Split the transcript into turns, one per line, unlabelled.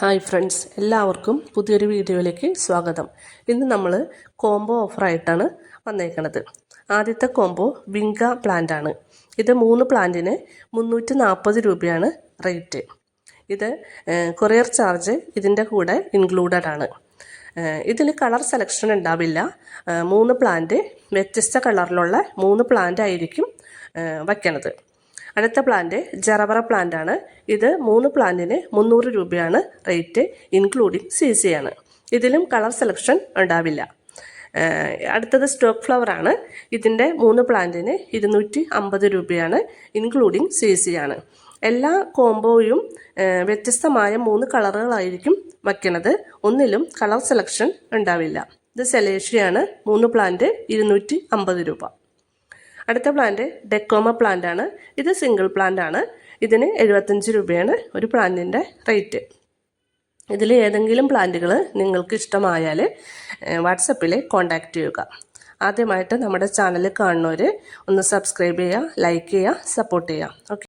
Hi friends എല്ലാവർക്കും പുതിയൊരു വീഡിയോയിലേക്ക് സ്വാഗതം. ഇന്ന് നമ്മൾ കോംബോ ഓഫറായിട്ടാണ് വന്നേക്കുന്നത് ആദ്യത്തെ കോംബോ വിങ്ക പ്ലാന്റ് ആണ് ഇത് മൂന്ന് പ്ലാന്റിന് മുന്നൂറ്റി നാൽപ്പത് രൂപയാണ് റേറ്റ്. ഇത് കൊറിയർ ചാർജ് ഇതിന്റെ കൂടെ ഇൻക്ലൂഡഡ് ആണ്. ഇതിൽ കളർ സെലക്ഷൻ ഉണ്ടാവില്ല. മൂന്ന് പ്ലാന്റ് വ്യത്യസ്ത കളറിലുള്ള മൂന്ന് പ്ലാന്റ് ആയിരിക്കും വയ്ക്കണത്. അടുത്ത പ്ലാന്റ് ജറബറ പ്ലാന്റ് ആണ്. ഇത് മൂന്ന് പ്ലാന്റിന് മുന്നൂറ് രൂപയാണ് റേറ്റ് ഇൻക്ലൂഡിങ് സി സി ആണ്. ഇതിലും കളർ സെലക്ഷൻ ഉണ്ടാവില്ല. അടുത്തത് സ്റ്റോക്ക് ഫ്ലവർ ആണ്. ഇതിന്റെ മൂന്ന് പ്ലാന്റിന് ഇരുന്നൂറ്റി അമ്പത് രൂപയാണ് ഇൻക്ലൂഡിങ് സി സി ആണ്. എല്ലാ കോംബോയും വ്യത്യസ്തമായ മൂന്ന് കളറുകളായിരിക്കും വയ്ക്കുന്നത് ഒന്നിലും കളർ സെലക്ഷൻ ഉണ്ടാവില്ല. ഇത് സെലേഷ്യയാണ് മൂന്ന് പ്ലാന്റ് ഇരുന്നൂറ്റി അമ്പത് രൂപ. അടുത്ത പ്ലാന്റ് ഡെക്കോമ പ്ലാന്റ് ആണ്. ഇത് സിംഗിൾ പ്ലാന്റ് ആണ്. ഇതിന് എഴുപത്തഞ്ച് രൂപയാണ് ഒരു പ്ലാന്റിന്റെ റേറ്റ് ഇതിൽ ഏതെങ്കിലും പ്ലാന്റുകൾ നിങ്ങൾക്ക് ഇഷ്ടമായാൽ വാട്സപ്പിൽ കോൺടാക്റ്റ് ചെയ്യുക. ആദ്യമായിട്ട് നമ്മുടെ ചാനൽ കാണുന്നവർ ഒന്ന് സബ്സ്ക്രൈബ് ചെയ്യുക ലൈക്ക് ചെയ്യുക സപ്പോർട്ട് ചെയ്യുക. ഓക്കെ